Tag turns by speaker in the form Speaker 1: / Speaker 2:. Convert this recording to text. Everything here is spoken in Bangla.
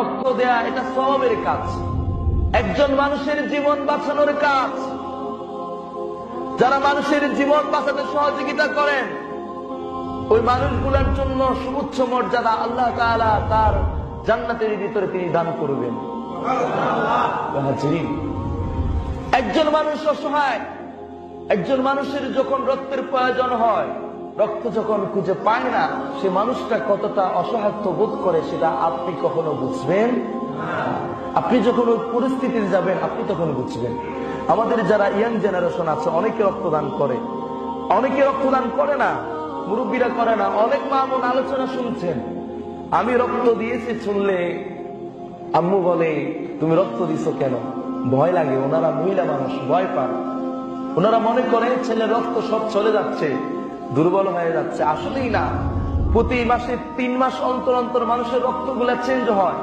Speaker 1: রক্ত দেয়া এটা সবের কাজ। একজন মানুষের জীবন বাঁচানোর কাজ। যারা মানুষের জীবন বাঁচাতে সহযোগিতা করেন, ওই মানুষগুলোর জন্য সুউচ্চ মর্যাদা আল্লাহ তার জান্নাতের ভিতরে তিনি দান করবেন। একজন মানুষ অসহায়, একজন মানুষের যখন রক্তের প্রয়োজন হয় রক্ত যখন খুঁজে পায় না, সে মানুষটা কতটা অসহায়ত্ব বোধ করে সেটা আপনি কখনো বুঝবেন? আপনি যখন ওই পরিস্থিতিতে যাবেন, আপনি তখন বুঝবেন। আমাদের যারা ইয়াং জেনারেশন আছে, অনেকে রক্তদান করে। অনেকে রক্তদান করে না, মুরব্বীরা করে না। অনেক মা বোন আলোচনা শুনছেন। আমি রক্ত দিয়েছি শুনলে আম্মু বলে, তুমি রক্ত দিছো কেন? ভয় লাগে, ওনারা মহিলা মানুষ, ভয় পান ওনারা মনে করে ছেলের রক্ত সব চলে যাচ্ছে। দুর্বল হয়ে যাচ্ছে। আসলেই না, প্রতি মাসে তিন মাস অন্তর অন্তর মানুষের রক্তগুলা চেঞ্জ হয়।